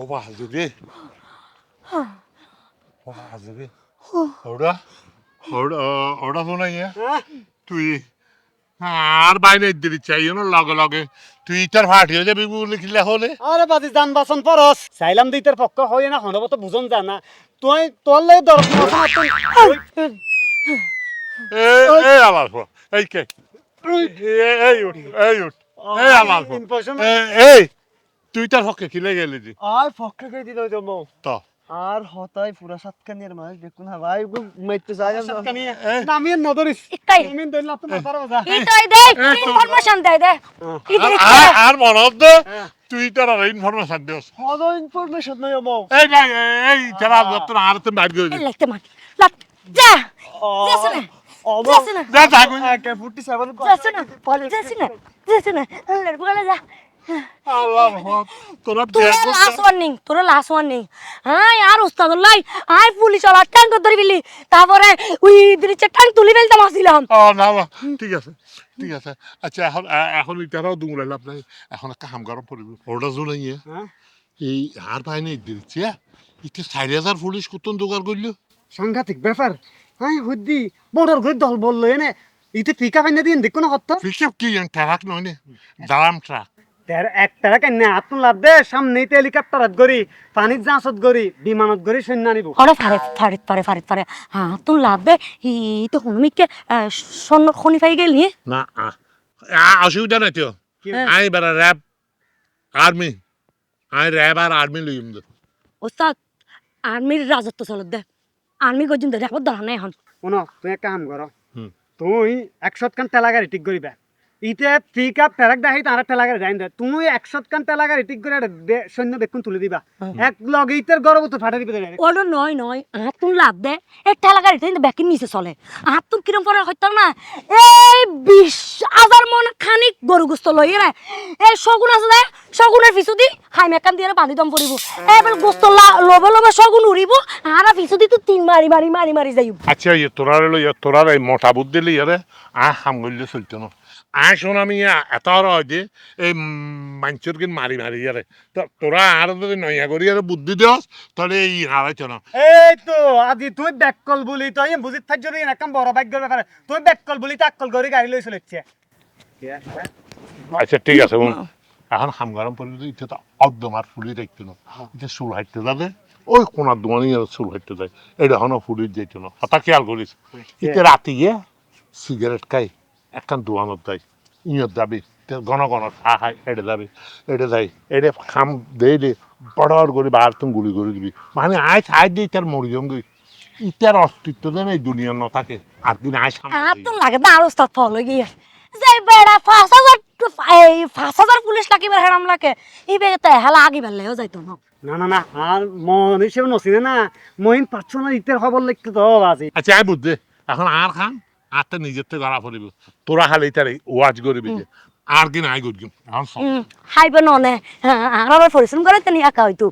Hova hazırı. Hova hazırı. Orada. Orada. Orada শোনা ইয়ে তুই আর বাইরে দিদি চাই না লগে লগে। তুই ইটার ফাটি হয়ে যাবি বলে কিলা হলে আরে বাজি যান বাসন পরস। চাইলাম দিতের পক্ষ হয় না হনব তো বুঝন জানা তুই তোর লাগে দরদ এই এই আমার ফো এই কে? এই উঠ এই উঠ। এই এই। তুই তার হকে কিলে গেলি দি। আর পক্ষে কই দিল জমো তো। আর হতাই পুরা সাতকানিয়ার মাছ দেখুন হা ভাই মাইতে যায় সাতকানিয়া এই। নামিয়ে নদরিস। ইকাই। আমি দইলা তো মাথার বাজা ইতাই দে ইনফরমেশন দে দে। আর আর মনত দে তুই তার আর ইনফরমেশন দিস। হলো ইনফরমেশন নাই আমো এই না এই যারা তোর আর তো করে দিস লিখতে মান লাট যা। যাসনা যাসনা যা কে ফুটি সেভেন যাসনা যাসনা যাসনা আল্লাহর বলে যা তোরা তোরা তোরা তারপরে তুলি ফেলতাম না ঠিক আছে ঠিক আছে। আচ্ছা এখন এ- এখন ইটারাও দুমড়ে লাভ নাই এখন একটা হাম গরম পড়িব ওটা জোনে হ্যাঁ। এই আর পাই নাই দিচ্ছে ইতে চারি হাজার পুলিশ কতন জোগাড় করল? সাংঘাতিক ব্যাপার। হ্যাঁ হুদ্দি বড়র ঘর দল বলল এনে। ইতে পিকা ফাইনা দিন দেখুন কি ট্রাক নয় নে? দারাম ট্রাক তের এক টাকা কেন আতুন লাভ দে সামনেতে হেলিকপ্টারত গরি পানিত জাহাজত গরি বিমানত গরি সৈন্য আনিব। ফারে ফারে ফারে ফারে ফারে হ্যাঁ তুই লাভবে ই তো হনুমিকে স্বর্ণ খনি পাই গেলি না? অসুবিধা নাই তো আই বেড়া র্যাব আর্মি আই র্যাব আর আর্মি লইম দে। ওস্তাদ আর্মির রাজত্ব চলত দে। আর্মি গজিন দে রেপর ধরা নাই এখন। শুনো তুই এক কাম কর। তুই একশত কান তেলা গাড়ি ঠিক করিবা ইতে পিক আপ ট্রাক দাহি তারা তেলা গাড়ি যাই দে তুমি কান ঠিক করে সৈন্য দেখুন তুলে দিবা। এক লগে ইতের গরব তো ফাটা দিবে। ওটা নয় নয় আর তুই লাভ দে। কিন্তু নিচে চলে। আর তুই কিরম পরে হইতো না? এই বিশ হাজার মন খানিক গরু গুস্ত লই রে এই শগুন আছে দে শগুনের পিছু দি হাই মেকান দিয়ে বাঁধি দম পড়িব এবার গোস্ত লবে লবে শগুন উড়িব আর পিছু দি তুই তিন মারি মারি মারি মারি যাইব আচ্ছা ইয়ে তোরার হলো ইয়ে এই মোটা বুদ্ধি লিয়ে রে আ হাম চলতো না। আয় শোন আমি এত হয় যে এই মানুষের কিন মারি মারি ইয়ারে তো তোরা আর যদি নয়া করি আর বুদ্ধি দিস তাহলে এই হারাইতো না এই তো আজি তুই ব্যাককল বলি তুই বুঝিত থাক যদি এরকম বড় ভাগ্যের ব্যাপারে তুই ব্যাককল বলি তাক্কল করে গাড়ি লই চলেছে। আচ্ছা ঠিক আছে বোন এখন হাম গরম পড়লে তো ইচ্ছে তো আর ফুলি দেখতো না। এটা চুল হাঁটতে যাবে ওই কোনার দোকানে আর চুল হাঁটতে যায়। এটা হনো ফুলি যেত না। হতা খেয়াল করিস ইতে রাতে গিয়ে সিগারেট খাই একখান দোকানত যাই ইয়ত যাবি তে ঘন ঘন খা খাই এটা যাবি এটা যাই এটা খাম দেই দে বড় করে বার তুমি গুলি করে দিবি। মানে আয় খাই দিয়ে তার মরি গই। ইটার অস্তিত্ব যেন এই দুনিয়ার ন থাকে আর দিন আয় সামনে আর তুই লাগে না আর ওস্তাদ ফল গিয়ে। যে বেড়া পাঁচ হাজার এই পাঁচ হাজার পুলিশ লাগিবে হেরাম লাগে এই বেগে তাই হেলা আগি বেলেও যাইতো না। না না না আর মন হিসেবে নছিনে না। মহিন পাচ্ছ না ইতের খবর লিখতে তো আজি আচ্ছা আমি বুঝছে এখন আর খান আর তো নিজের থেকে গড়া পড়িব তোরা খালি তার ওয়াজ করবি যে আর কি নাই করবি হাইবে ননে। আর আবার পরিশ্রম করে তেনি একা হইতো।